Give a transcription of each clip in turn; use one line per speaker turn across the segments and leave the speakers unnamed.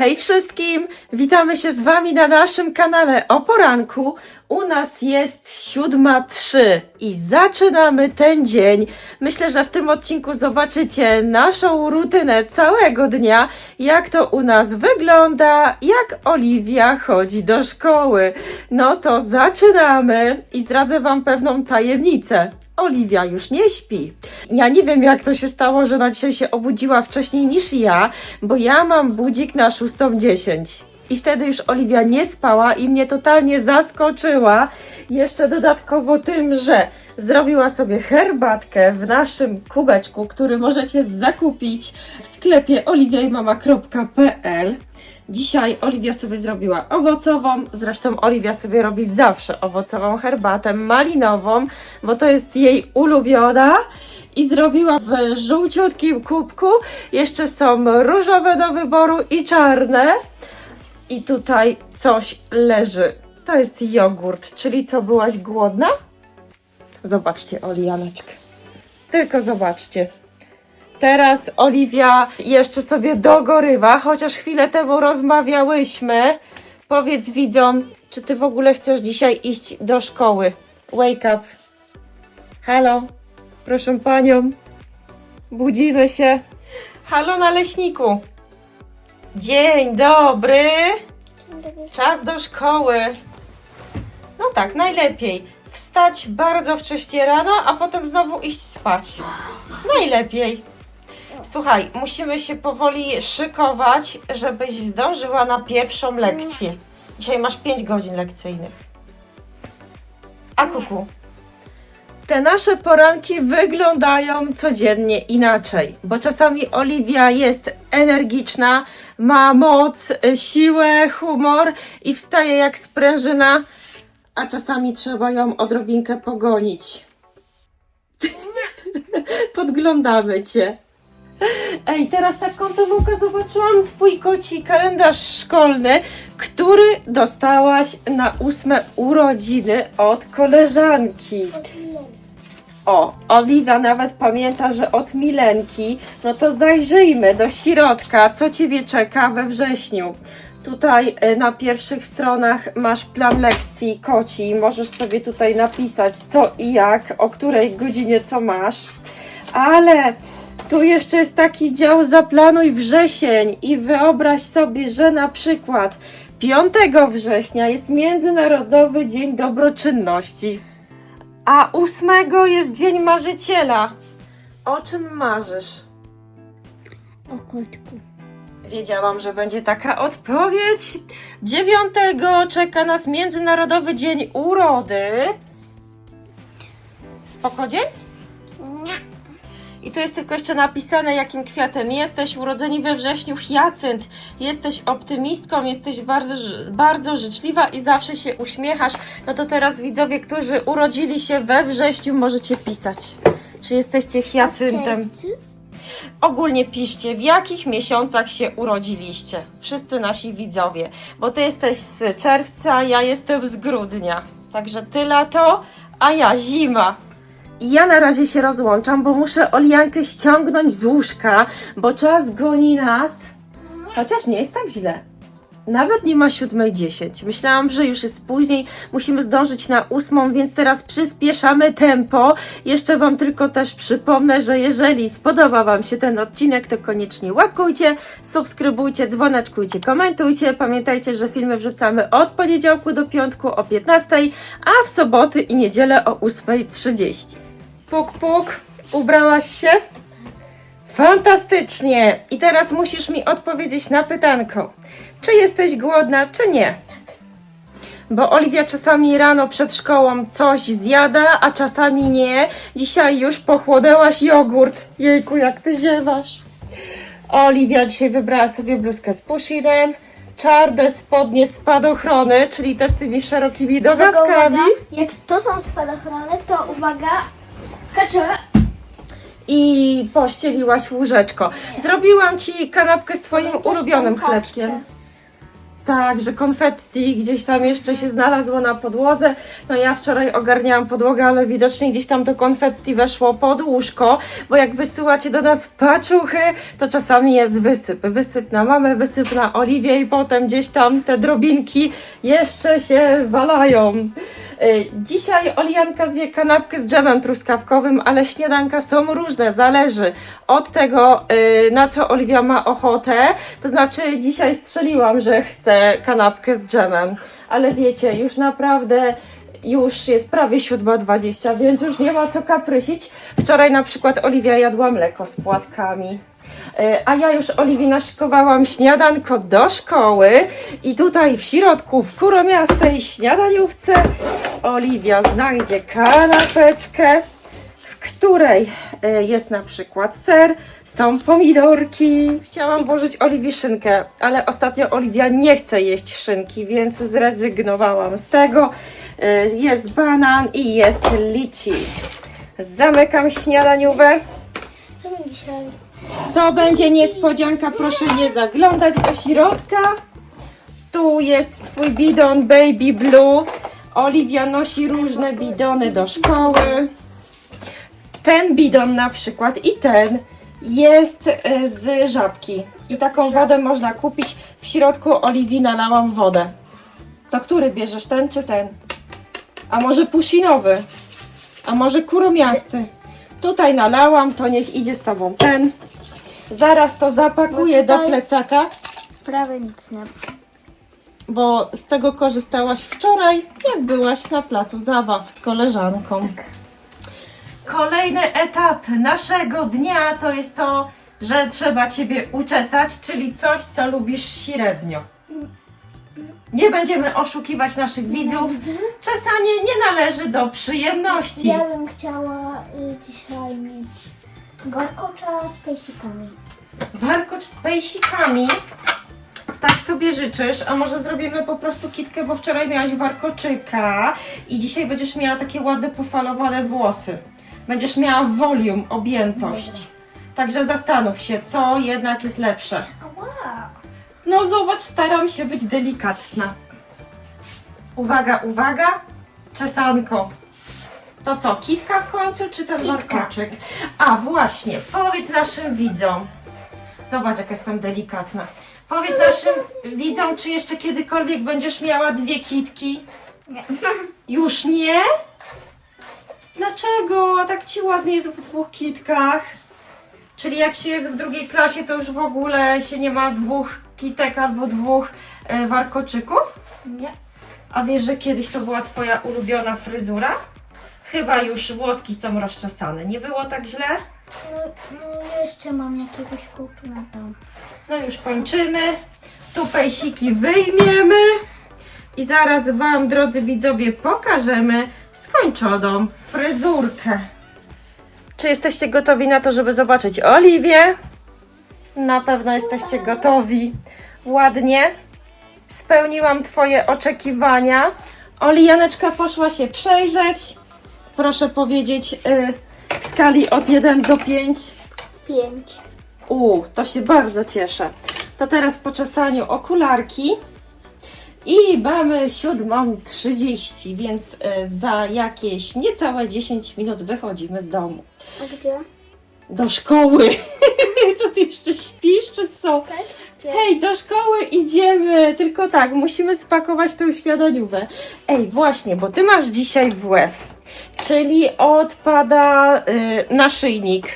Hej wszystkim! Witamy się z Wami na naszym kanale o poranku. U nas jest siódma trzy i zaczynamy ten dzień. Myślę, że w tym odcinku zobaczycie naszą rutynę całego dnia, jak to u nas wygląda, jak Oliwia chodzi do szkoły. No to zaczynamy i zdradzę Wam pewną tajemnicę. Oliwia już nie śpi. Ja nie wiem, jak to się stało, że na dzisiaj się obudziła wcześniej niż ja, bo ja mam budzik na 6.10. I wtedy już Oliwia nie spała i mnie totalnie zaskoczyła. Jeszcze dodatkowo tym, że zrobiła sobie herbatkę w naszym kubeczku, który możecie zakupić w sklepie oliwiajmama.pl. Dzisiaj Oliwia sobie zrobiła owocową, zresztą Oliwia sobie robi zawsze owocową herbatę malinową, bo to jest jej ulubiona. I zrobiła w żółciutkim kubku. Jeszcze są różowe do wyboru i czarne. I tutaj coś leży. To jest jogurt, czyli co, byłaś głodna? Zobaczcie, Olijaneczkę. Tylko zobaczcie. Teraz Oliwia jeszcze sobie dogorywa, chociaż chwilę temu rozmawiałyśmy. Powiedz widzom, czy ty w ogóle chcesz dzisiaj iść do szkoły? Wake up. Halo, proszę panią. Budzimy się. Halo, naleśniku. Dzień dobry. Czas do szkoły. No tak, najlepiej. Wstać bardzo wcześnie rano, a potem znowu iść spać. Najlepiej. Słuchaj, musimy się powoli szykować, żebyś zdążyła na pierwszą lekcję. Dzisiaj masz 5 godzin lekcyjnych. A kuku. Te nasze poranki wyglądają codziennie inaczej, bo czasami Oliwia jest energiczna, ma moc, siłę, humor i wstaje jak sprężyna, a czasami trzeba ją odrobinkę pogonić. Podglądamy cię. Ej, teraz taką Tomułka zobaczyłam twój koci kalendarz szkolny, który dostałaś na ósme urodziny od koleżanki. O, Oliwia nawet pamięta, że od Milenki. No to zajrzyjmy do środka, co ciebie czeka we wrześniu. Tutaj e, na pierwszych stronach masz plan lekcji koci. Możesz sobie tutaj napisać co i jak, o której godzinie co masz. Ale tu jeszcze jest taki dział zaplanuj wrzesień i wyobraź sobie, że na przykład 5 września jest Międzynarodowy Dzień Dobroczynności, a 8 jest Dzień Marzyciela. O czym marzysz?
O kotku.
Wiedziałam, że będzie taka odpowiedź. 9 czeka nas Międzynarodowy Dzień Urody. Spoko dzień? I tu jest tylko jeszcze napisane, jakim kwiatem jesteś. Urodzeni we wrześniu Hyacynt. Jesteś optymistką, jesteś bardzo, bardzo życzliwa i zawsze się uśmiechasz. No to teraz widzowie, którzy urodzili się we wrześniu, możecie pisać. Czy jesteście hyacyntem? Ogólnie piszcie, w jakich miesiącach się urodziliście. Wszyscy nasi widzowie. Bo ty jesteś z czerwca, ja jestem z grudnia. Także ty lato, a ja zima. Ja na razie się rozłączam, bo muszę Oliankę ściągnąć z łóżka, bo czas goni nas. Chociaż nie jest tak źle. Nawet nie ma 7.10. Myślałam, że już jest później. Musimy zdążyć na ósmą, więc teraz przyspieszamy tempo. Jeszcze Wam tylko też przypomnę, że jeżeli spodoba Wam się ten odcinek, to koniecznie łapkujcie, subskrybujcie, dzwoneczkujcie, komentujcie. Pamiętajcie, że filmy wrzucamy od poniedziałku do piątku o 15, a w soboty i niedzielę o 8.30. Puk, puk, ubrałaś się? Fantastycznie! I teraz musisz mi odpowiedzieć na pytanko. Czy jesteś głodna, czy nie? Bo Oliwia czasami rano przed szkołą coś zjada, a czasami nie. Dzisiaj już pochłonęłaś jogurt. Jejku, jak ty ziewasz. Oliwia dzisiaj wybrała sobie bluzkę z pushinem, czarne spodnie spadochrony, czyli te z tymi szerokimi
Uwaga,
dogawkami.
uwaga. Jak to są spadochrony, to uwaga, skaczemy.
i pościeliłaś łóżeczko. Zrobiłam ci kanapkę z twoim ulubionym chlebkiem. Tak, że konfetti gdzieś tam jeszcze się znalazło na podłodze. No ja wczoraj ogarniałam podłogę, ale widocznie gdzieś tam to konfetti weszło pod łóżko, bo jak wysyłacie do nas paczuchy, to czasami jest wysyp. Wysyp na mamę, wysyp na Oliwię i potem gdzieś tam te drobinki jeszcze się walają. Y, Dzisiaj Olianka zje kanapkę z dżemem truskawkowym, ale śniadanka są różne, zależy od tego, y, na co Oliwia ma ochotę. To znaczy, dzisiaj strzeliłam, że chcę kanapkę z dżemem, ale wiecie, już naprawdę już jest prawie 7.20, więc już nie ma co kaprysić. Wczoraj na przykład Oliwia jadła mleko z płatkami. E, A ja już Oliwii naszykowałam śniadanko do szkoły i tutaj w środku, w kuromiastej śniadaniówce Oliwia znajdzie kanapeczkę, w której e, jest na przykład ser, są pomidorki. Chciałam włożyć Oliwii szynkę, ale ostatnio Oliwia nie chce jeść szynki, więc zrezygnowałam z tego. E, Jest banan i jest lici. Zamykam śniadaniówę.
Co my dzisiaj?
To będzie niespodzianka, proszę nie zaglądać do środka. Tu jest twój bidon Baby Blue. Oliwia nosi różne bidony do szkoły. Ten bidon na przykład i ten jest e, z żabki. I taką wodę można kupić. W środku Oliwii nalałam wodę. To który bierzesz, ten czy ten? A może pusinowy? A może kuromiasty? Tutaj nalałam, to niech idzie z tobą ten. Zaraz to zapakuję do plecaka,
Prawie nic nie.
bo z tego korzystałaś wczoraj, jak byłaś na placu zabaw z koleżanką. Kolejny etap naszego dnia to jest to, że trzeba Ciebie uczesać, czyli coś, co lubisz średnio. Nie będziemy oszukiwać naszych widzów. Czesanie nie należy do przyjemności.
Ja bym chciała y, dzisiaj mieć warkocza z pejsikami.
Warkocz z pejsikami. Tak sobie życzysz, a może zrobimy po prostu kitkę, bo wczoraj miałaś warkoczyka i dzisiaj będziesz miała takie ładne pofalowane włosy. Będziesz miała volume, objętość. Także zastanów się, co jednak jest lepsze.
Ała!
No zobacz, staram się być delikatna. Uwaga, uwaga, czesanko. To co, kitka w końcu, czy ten
Kitka.
A właśnie, powiedz naszym widzom. Zobacz, jak jestem delikatna. Powiedz naszym widzom, czy jeszcze kiedykolwiek będziesz miała dwie kitki?
Nie.
Już nie? Dlaczego? A tak ci ładnie jest w dwóch kitkach. Czyli jak się jest w drugiej klasie, to już w ogóle się nie ma dwóch kitek albo dwóch e, warkoczyków?
Nie.
A wiesz, że kiedyś to była twoja ulubiona fryzura? Chyba już włoski są rozczesane. Nie było tak źle?
No, no jeszcze mam jakiegoś kultura tam.
No już kończymy. Tu pejsiki wyjmiemy. I zaraz Wam, drodzy widzowie, pokażemy skończoną fryzurkę. Czy jesteście gotowi na to, żeby zobaczyć Oliwię? Na pewno jesteście gotowi. Ładnie. Spełniłam Twoje oczekiwania. Oli Janeczka poszła się przejrzeć. Proszę powiedzieć y, w skali od 1 do 5.
Pięć.
U, to się bardzo cieszę. To teraz po czesaniu okularki. I mamy 7.30, więc e, za jakieś niecałe 10 minut wychodzimy z domu.
A gdzie?
Do szkoły. Co ty jeszcze śpisz, czy co?
Tak?
Hej, do szkoły idziemy! Tylko tak, musimy spakować tą śniadaniówę. Ej, właśnie, bo ty masz dzisiaj WF, czyli odpada y, naszyjnik.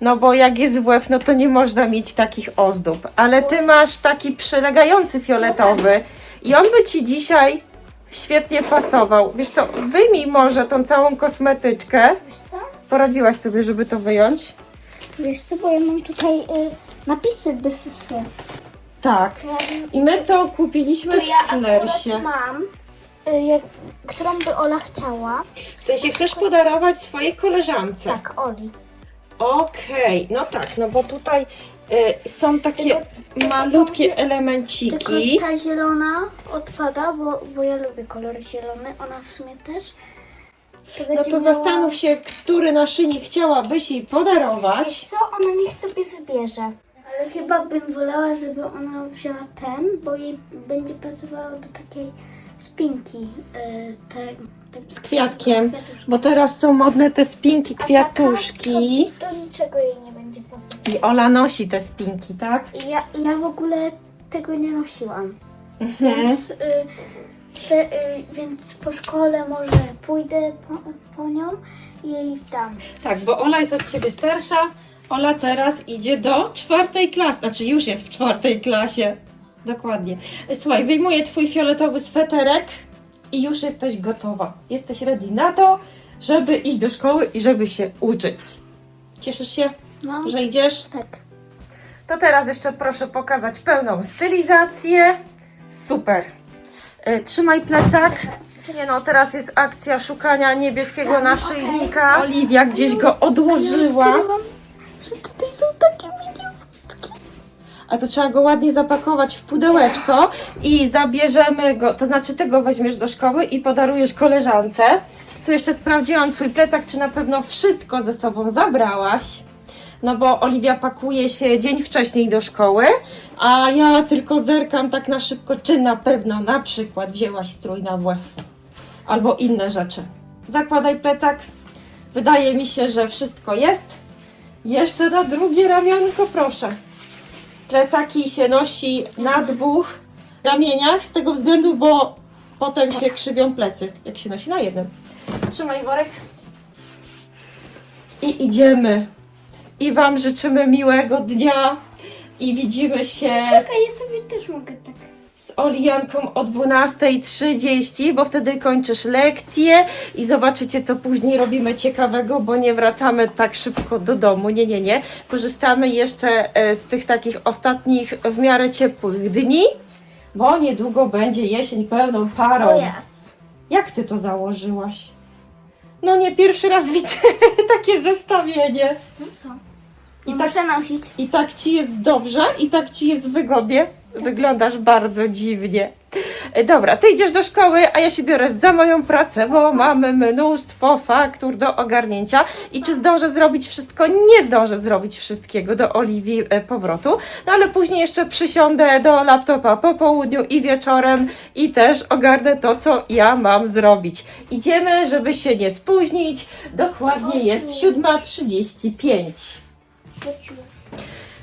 No bo jak jest WF, no to nie można mieć takich ozdób. Ale ty masz taki przylegający fioletowy i on by ci dzisiaj świetnie pasował. Wiesz co, wyjmij może tą całą kosmetyczkę. Poradziłaś sobie, żeby to wyjąć?
Wiesz co, bo ja mam tutaj y, napisy wysypy.
Tak. I my to kupiliśmy
To
w
ja akurat
Klersie.
mam, y, jak, którą by Ola chciała.
W sensie chcesz podarować swojej koleżance.
Tak, Oli.
Okej, no tak, no bo tutaj y, są takie malutkie
tylko-
elemenciki.
Ta zielona odpada, bo, bo ja lubię kolor zielony, ona w sumie też.
No to zastanów się, który naszyjnik chciałabyś jej podarować.
co, ona niech sobie wybierze. Ale chyba bym wolała, żeby ona wzięła ten, bo jej będzie pasowało do takiej spinki. Yy, te, te,
Z kwiatkiem,
kwiatuszki.
bo teraz są modne te spinki,
A taka
kwiatuszki.
To, to niczego jej nie będzie pasować.
I Ola nosi te spinki, tak?
I ja, ja w ogóle tego nie nosiłam.
Mhm.
Więc, y, te, y, więc po szkole może pójdę po, po nią i jej dam.
Tak, bo Ola jest od ciebie starsza. Ola teraz idzie do czwartej klasy, znaczy już jest w czwartej klasie. Dokładnie. Słuchaj, wyjmuję twój fioletowy sweterek i już jesteś gotowa. Jesteś ready na to, żeby iść do szkoły i żeby się uczyć. Cieszysz się,
No,
że idziesz?
tak.
To teraz jeszcze proszę pokazać pełną stylizację. Super. Y, Trzymaj plecak. Nie no, teraz jest akcja szukania niebieskiego naszyjnika. Oliwia gdzieś go odłożyła.
Że tutaj są takie miniutki.
A to trzeba go ładnie zapakować w pudełeczko i zabierzemy go, to znaczy ty go weźmiesz do szkoły i podarujesz koleżance. Tu jeszcze sprawdziłam twój plecak, czy na pewno wszystko ze sobą zabrałaś. No bo Oliwia pakuje się dzień wcześniej do szkoły, a ja tylko zerkam tak na szybko, czy na pewno na przykład wzięłaś strój na WF albo inne rzeczy. Zakładaj plecak. Wydaje mi się, że wszystko jest. Jeszcze na drugie ramionko, proszę. Plecaki się nosi na dwóch ramieniach z tego względu, bo potem się krzywią plecy, jak się nosi na jednym. Trzymaj worek. I idziemy. I Wam życzymy miłego dnia. I widzimy się
Czekaj, ja sobie też mogę tak.
z Olijanką o 12.30, bo wtedy kończysz lekcję i zobaczycie, co później robimy ciekawego, bo nie wracamy tak szybko do domu. Nie, nie, nie. Korzystamy jeszcze e, z tych takich ostatnich w miarę ciepłych dni, bo niedługo będzie jesień pełną parą.
O jas.
Jak ty to założyłaś? No nie pierwszy raz widzę takie zestawienie.
No co?
I
I
tak-
muszę nosić.
I tak ci jest dobrze, i tak ci jest wygodnie. Wyglądasz bardzo dziwnie. E, Dobra, ty idziesz do szkoły, a ja się biorę za moją pracę, bo mamy mnóstwo faktur do ogarnięcia. I czy zdążę zrobić wszystko? Nie zdążę zrobić wszystkiego do Oliwii e, powrotu. No ale później jeszcze przysiądę do laptopa po południu i wieczorem i też ogarnę to, co ja mam zrobić. Idziemy, żeby się nie spóźnić. Dokładnie jest 7.35.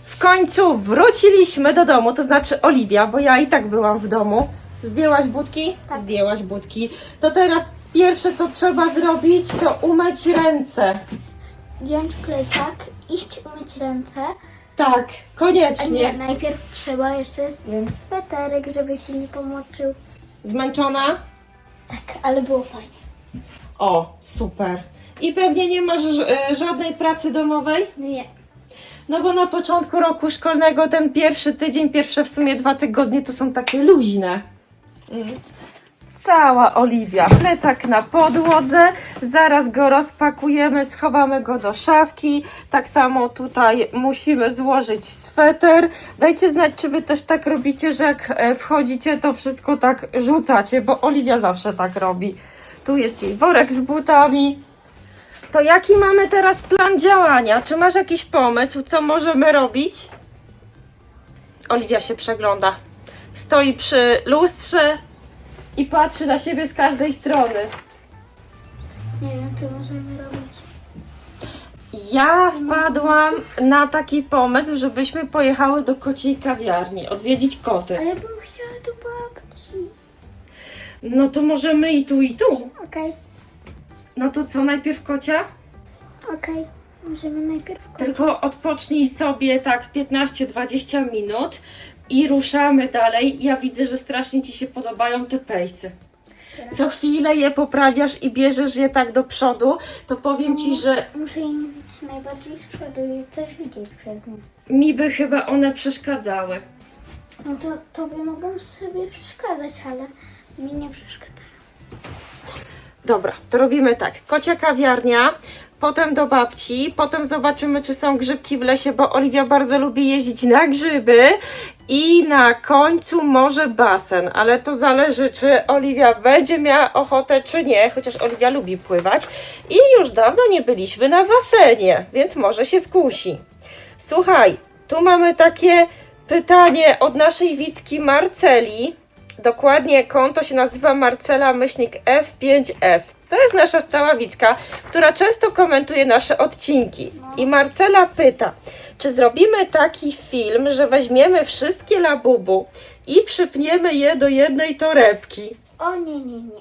W końcu wróciliśmy do domu, to znaczy Oliwia, bo ja i tak byłam w domu. Zdjęłaś budki?
Tak.
Zdjęłaś budki. To teraz pierwsze, co trzeba zrobić, to umyć ręce.
Zdjąć plecak, iść umyć ręce.
Tak,
A
koniecznie.
nie, najpierw trzeba jeszcze zdjąć sweterek, żeby się nie pomoczył.
Zmęczona?
Tak, ale było fajnie.
O, super. I pewnie nie masz e, żadnej pracy domowej?
Nie.
No bo na początku roku szkolnego ten pierwszy tydzień, pierwsze w sumie dwa tygodnie to są takie luźne. Mm. Cała Oliwia, plecak na podłodze, zaraz go rozpakujemy, schowamy go do szafki. Tak samo tutaj musimy złożyć sweter. Dajcie znać, czy wy też tak robicie, że jak e, wchodzicie, to wszystko tak rzucacie, bo Oliwia zawsze tak robi. Tu jest jej worek z butami. To jaki mamy teraz plan działania? Czy masz jakiś pomysł, co możemy robić? Oliwia się przegląda. Stoi przy lustrze i patrzy na siebie z każdej strony.
Nie wiem, co możemy robić.
Ja wpadłam na taki pomysł, żebyśmy pojechały do kociej kawiarni, odwiedzić koty.
Ale bym chciała do babci.
No to możemy i tu, i tu.
Okej,
No to co, najpierw kocia?
okej. Możemy najpierw ko-
Tylko odpocznij sobie tak 15-20 minut i ruszamy dalej. Ja widzę, że strasznie Ci się podobają te pejsy. Co chwilę je poprawiasz i bierzesz je tak do przodu, to powiem Ci, że
Muszę im być najbardziej z przodu i coś widzieć przez nie.
mi by chyba one przeszkadzały.
No to tobie mogą sobie przeszkadzać, ale mi nie przeszkadzają.
Dobra, to robimy tak. Kocia kawiarnia, potem do babci, potem zobaczymy, czy są grzybki w lesie, bo Oliwia bardzo lubi jeździć na grzyby i na końcu może basen, ale to zależy, czy Oliwia będzie miała ochotę, czy nie, chociaż Oliwia lubi pływać i już dawno nie byliśmy na basenie, więc może się skusi. Słuchaj, Tu mamy takie pytanie od naszej widzki Marceli. Dokładnie konto się nazywa Marcela myślnik F5S. To jest nasza stała widzka, która często komentuje nasze odcinki. I Marcela pyta, czy zrobimy taki film, że weźmiemy wszystkie labubu i przypniemy je do jednej torebki.
O nie, nie, nie.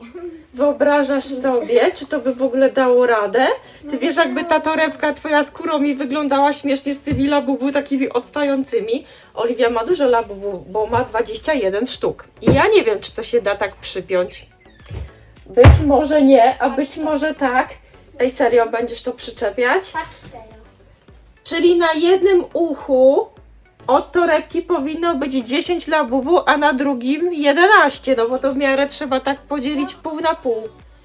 Wyobrażasz sobie, czy to by w ogóle dało radę? Ty wiesz, jakby ta torebka twoja z kurą mi wyglądała śmiesznie z tymi labubu takimi odstającymi. Oliwia ma dużo labubu, bo ma 21 sztuk. I ja nie wiem, czy to się da tak przypiąć. Być może nie, a być może tak. Ej, serio, będziesz to przyczepiać?
Patrz teraz.
Czyli na jednym uchu od torebki powinno być 10 labubu, a na drugim 11, no bo to w miarę trzeba tak podzielić pół na pół.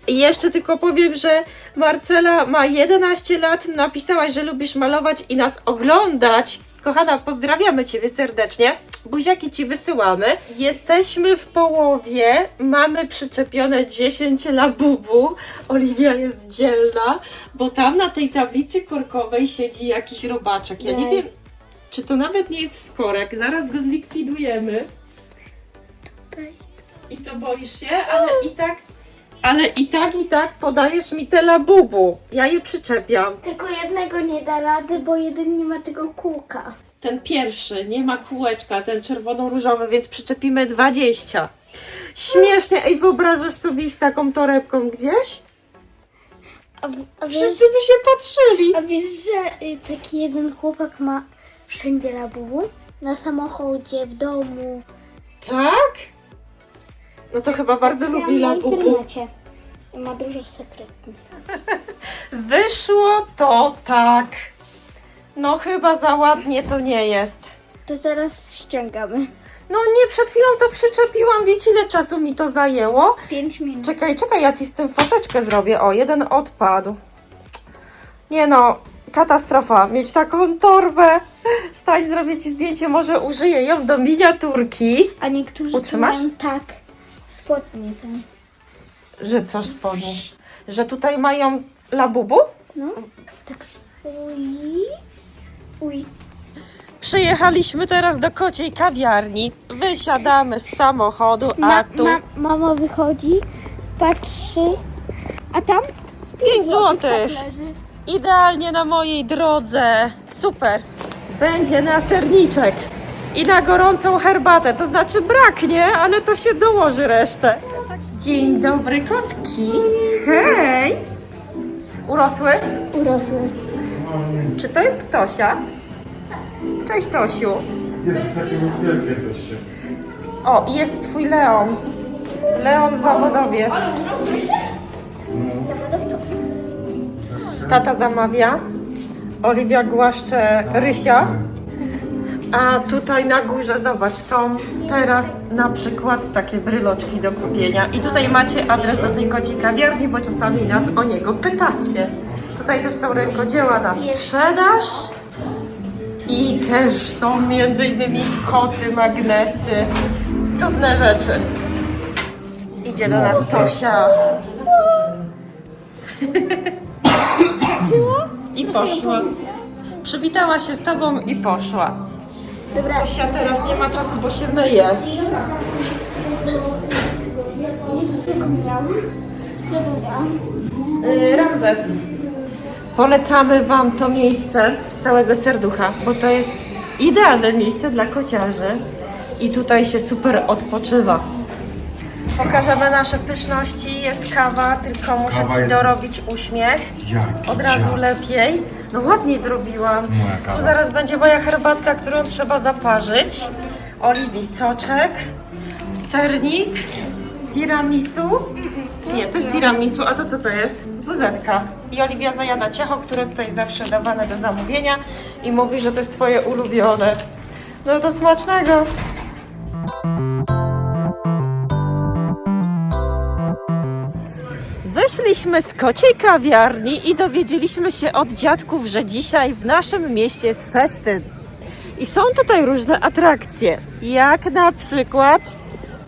I jeszcze tylko powiem, że Marcela ma 11 lat, napisałaś, że lubisz malować i nas oglądać. Kochana, pozdrawiamy Ciebie serdecznie. Buziaki Ci wysyłamy. Jesteśmy w połowie, mamy przyczepione 10 labubu. Oliwia jest dzielna, bo tam na tej tablicy korkowej siedzi jakiś robaczek. Ja nie wiem, czy to nawet nie jest skorek. Zaraz go zlikwidujemy.
Tutaj.
I co, boisz się? Ale i tak, ale i tak, i tak podajesz mi te labubu. Ja je przyczepiam.
Tylko jednego nie da rady, bo jeden nie ma tego kółka.
Ten pierwszy nie ma kółeczka, ten czerwono-różowy, więc przyczepimy 20. Śmiesznie. Ej, wyobrażasz sobie iść z taką torebką gdzieś?
A, w- a, wiesz,
Wszyscy by się patrzyli.
a wiesz, że y, taki jeden chłopak ma wszędzie labubu? Na samochodzie, w domu.
Tak? No to chyba bardzo
Widziałam
lubi
na
labubu.
internecie. Ma dużo sekretów.
Wyszło to tak. No chyba za ładnie to nie jest.
To zaraz ściągamy.
No nie, przed chwilą to przyczepiłam. Wiecie ile czasu mi to zajęło?
5 minut.
Czekaj, czekaj, ja ci z tym foteczkę zrobię. O, jeden odpadł. Nie no, katastrofa. Mieć taką torbę. Stań, zrobię ci zdjęcie, może użyję ją do miniaturki.
A niektórzy
Utrzymasz?
mają tak spodnie ten.
Że co spodnie? Że tutaj mają labubu?
No. Tak. Uj. Uj.
Przyjechaliśmy teraz do kociej kawiarni. Wysiadamy z samochodu, a
Ma,
tu
ma, mama wychodzi, patrzy, a tam
5 złotych.
leży.
Idealnie na mojej drodze. Super. Będzie na serniczek i na gorącą herbatę. To znaczy braknie, ale to się dołoży resztę. Dzień dobry, kotki. Hej. Urosły?
Urosły.
Czy to jest Tosia? Cześć Tosiu.
Jezus, jakie wy wielkie jesteście.
O, i jest twój Leon. Leon zawodowiec.
Zawodowców.
Tata zamawia. Oliwia głaszcze rysia. A tutaj na górze, zobacz, są teraz na przykład takie bryloczki do kupienia. I tutaj macie adres do tej kociej kawiarni, bo czasami nas o niego pytacie. Tutaj też są rękodzieła na sprzedaż. I też są między innymi koty, magnesy. Cudne rzeczy. Idzie do nas Tosia. I poszła. Przywitała się z tobą i poszła.
Dobra.
Tosia teraz nie ma czasu, bo się myje. Yy, Ramzes. Polecamy Wam to miejsce z całego serducha, bo to jest idealne miejsce dla kociarzy i tutaj się super odpoczywa. Pokażemy nasze pyszności. Jest kawa, tylko muszę
Kawa
Ci
jest-
dorobić uśmiech.
Jaki
Od razu
dziad.
lepiej. No ładniej zrobiłam.
Moja kawa.
Tu zaraz będzie moja herbatka, którą trzeba zaparzyć. Oliwii soczek, sernik, tiramisu. Nie, to jest tiramisu, a to co to jest? Wuzetka. I Oliwia zajada ciacho, które tutaj zawsze dawane do zamówienia i mówi, że to jest twoje ulubione. No to smacznego. Wyszliśmy z kociej kawiarni i dowiedzieliśmy się od dziadków, że dzisiaj w naszym mieście jest festyn. I są tutaj różne atrakcje, jak na przykład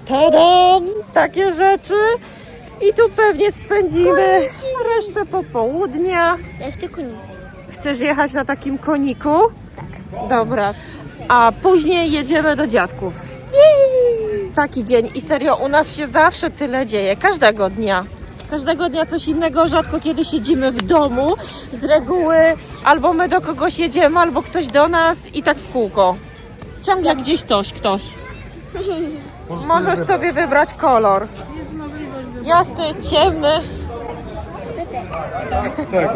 tadam, takie rzeczy. I tu pewnie spędzimy resztę popołudnia.
Jak ty koni.
Chcesz jechać na takim koniku? Tak. Dobra. a później jedziemy do dziadków. Taki dzień i serio u nas się zawsze tyle dzieje, każdego dnia. Każdego dnia coś innego, rzadko kiedy siedzimy w domu. Z reguły albo my do kogoś jedziemy, albo ktoś do nas i tak w kółko. Ciągle gdzieś coś, ktoś. Możesz sobie wybrać kolor. Jasny, ciemny.
Tego.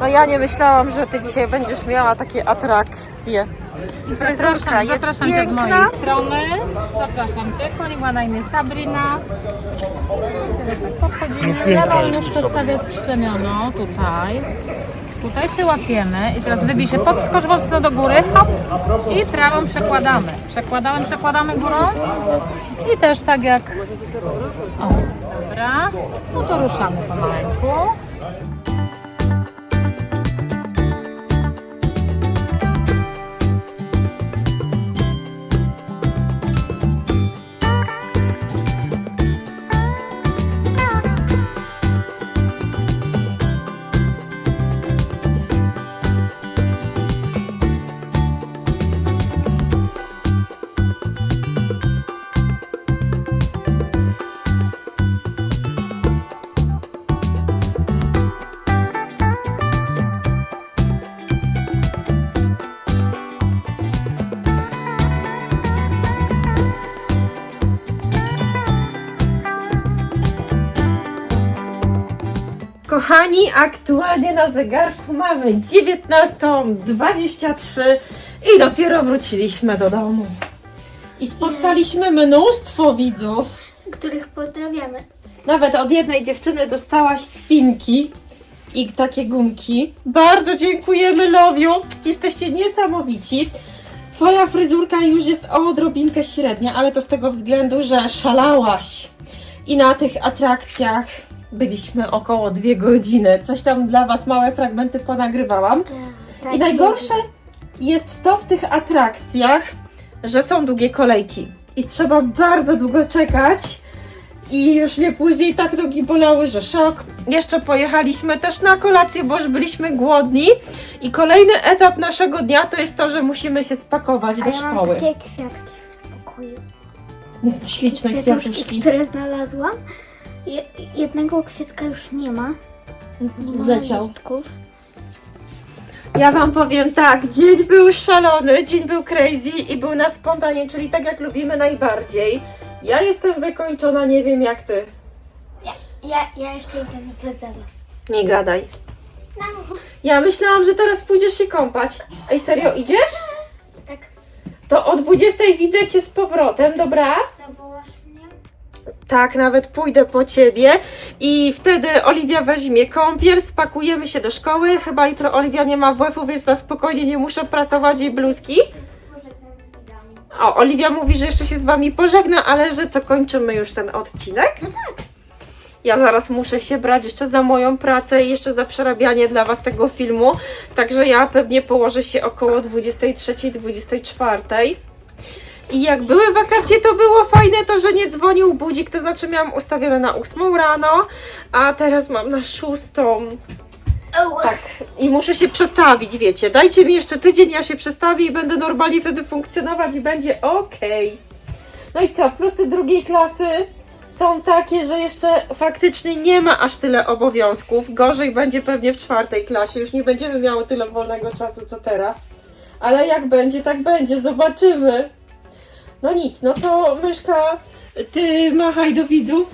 No ja nie myślałam, że ty dzisiaj będziesz miała takie atrakcje. Fryzurka
Zapraszam,
jest
zapraszam Cię od
piękna.
mojej strony. Zapraszam Cię. Konik ma na imię Sabrina. Tak podchodzimy.
piękna
Ja mam
jest
już
Sabrina.
przedstawię szczemiono tutaj. Tutaj się łapiemy i teraz wybij się podskocz mocno do góry hop, i prawą przekładamy. Przekładamy, przekładamy górą i też tak jak... O, dobra. No to ruszamy pomaleńku.
Kochani, aktualnie na zegarku mamy 19.23 i dopiero wróciliśmy do domu. I spotkaliśmy mnóstwo widzów.
Których pozdrawiamy.
Nawet od jednej dziewczyny dostałaś spinki i takie gumki. Bardzo dziękujemy, Lowiu. Jesteście niesamowici. Twoja fryzurka już jest o odrobinkę średnia, ale to z tego względu, że szalałaś. I na tych atrakcjach byliśmy około dwie godziny. Coś tam dla Was małe fragmenty ponagrywałam.
Tak,
I najgorsze jest to w tych atrakcjach, że są długie kolejki i trzeba bardzo długo czekać. I już mnie później tak nogi bolały, że szok. Jeszcze pojechaliśmy też na kolację, bo już byliśmy głodni. I kolejny etap naszego dnia to jest to, że musimy się spakować
A
do
ja mam
szkoły.
takie kwiatki w pokoju.
Śliczne
kwiatuszki. które znalazłam. Je, jednego kwiatka już nie ma. Nie ma
Zleciał.
listków.
Ja Wam powiem tak, dzień był szalony, dzień był crazy i był na spontanie, czyli tak jak lubimy najbardziej. Ja jestem wykończona, nie wiem jak Ty.
Ja, ja jeszcze idę na plac zabaw.
Nie gadaj.
No,
Ja myślałam, że teraz pójdziesz się kąpać. Ej, serio idziesz?
tak.
To o 20 widzę cię z powrotem, dobra? Tak, nawet pójdę po ciebie i wtedy Oliwia weźmie kąpiel, spakujemy się do szkoły. Chyba jutro Oliwia nie ma WF-u, więc na spokojnie nie muszę prasować jej bluzki. O, Oliwia mówi, że jeszcze się z wami pożegna, ale że co kończymy już ten odcinek.
No tak.
Ja zaraz muszę się brać jeszcze za moją pracę i jeszcze za przerabianie dla was tego filmu. Także ja pewnie położę się około 23-24. I jak były wakacje, to było fajne to, że nie dzwonił budzik, to znaczy miałam ustawione na 8 rano, a teraz mam na 6.
Oh.
Tak, i muszę się przestawić, wiecie. Dajcie mi jeszcze tydzień, ja się przestawię i będę normalnie wtedy funkcjonować i będzie ok. No i co, plusy drugiej klasy są takie, że jeszcze faktycznie nie ma aż tyle obowiązków. Gorzej będzie pewnie w czwartej klasie, już nie będziemy miały tyle wolnego czasu co teraz. Ale jak będzie, tak będzie, zobaczymy. No nic, no to Myszka, ty machaj do widzów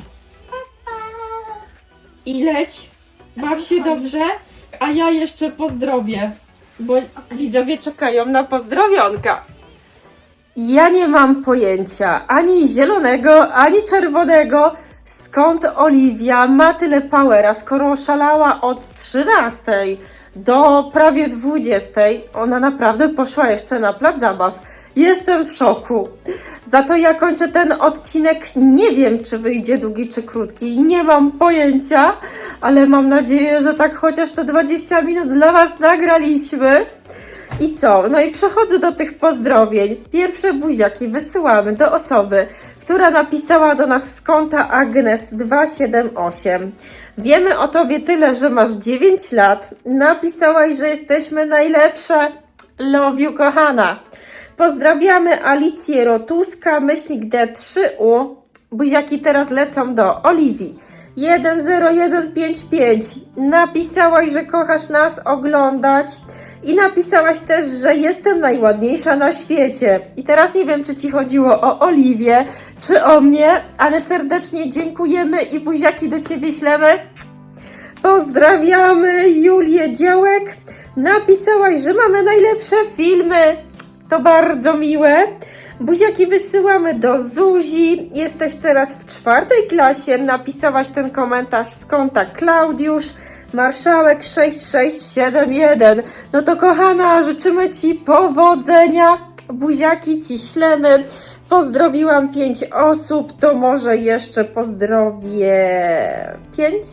i leć. Baw się dobrze, a ja jeszcze pozdrowię, bo widzowie czekają na pozdrowionka. Ja nie mam pojęcia ani zielonego, ani czerwonego, skąd Oliwia ma tyle powera, skoro szalała od 13 do prawie 20. Ona naprawdę poszła jeszcze na plac zabaw. Jestem w szoku. Za to ja kończę ten odcinek. Nie wiem, czy wyjdzie długi czy krótki. Nie mam pojęcia, ale mam nadzieję, że tak chociaż te 20 minut dla Was nagraliśmy. I co? No i przechodzę do tych pozdrowień. Pierwsze buziaki wysyłamy do osoby, która napisała do nas z konta Agnes278. Wiemy o tobie tyle, że masz 9 lat. Napisałaś, że jesteśmy najlepsze. Love you, kochana. Pozdrawiamy Alicję Rotuska, myślnik D3U. Buziaki teraz lecą do Oliwii. 10155 napisałaś, że kochasz nas oglądać i napisałaś też, że jestem najładniejsza na świecie. I teraz nie wiem, czy ci chodziło o Oliwię, czy o mnie, ale serdecznie dziękujemy i buziaki do ciebie ślemy. Pozdrawiamy Julię Działek. Napisałaś, że mamy najlepsze filmy. To bardzo miłe. Buziaki wysyłamy do Zuzi. Jesteś teraz w czwartej klasie. Napisałaś ten komentarz z konta Klaudiusz. Marszałek 6671. No to kochana, życzymy Ci powodzenia. Buziaki Ci ślemy. Pozdrowiłam pięć osób, to może jeszcze pozdrowię pięć.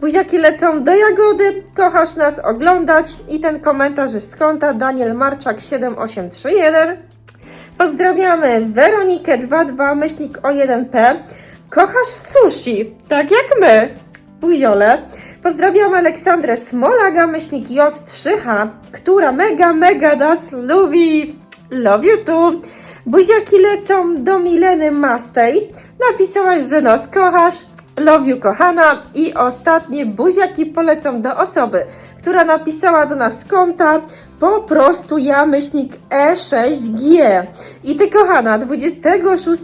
Buziaki lecą do Jagody, kochasz nas oglądać i ten komentarz jest z konta Daniel Marczak 7831. Pozdrawiamy Weronikę 22 myślnik o 1P. Kochasz sushi, tak jak my. Buziole. Pozdrawiamy Aleksandrę Smolaga, myślnik J3H, która mega, mega nas lubi. Love you too. Buziaki lecą do Mileny Mastej. Napisałaś, że nas kochasz. Love you, kochana. I ostatnie buziaki polecą do osoby, która napisała do nas z konta po prostu ja myślnik E6G. I ty, kochana, 26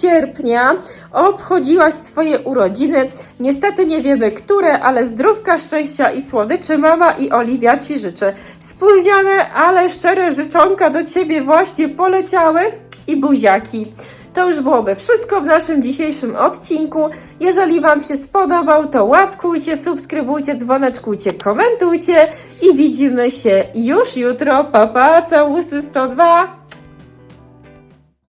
sierpnia obchodziłaś swoje urodziny. Niestety nie wiemy które, ale zdrówka, szczęścia i słodyczy mama i Oliwia ci życzę. Spóźnione, ale szczere życzonka do ciebie właśnie poleciały i buziaki. To już byłoby wszystko w naszym dzisiejszym odcinku. Jeżeli Wam się spodobał, to łapkujcie, subskrybujcie, dzwoneczkujcie, komentujcie i widzimy się już jutro. Papa, całusy 102.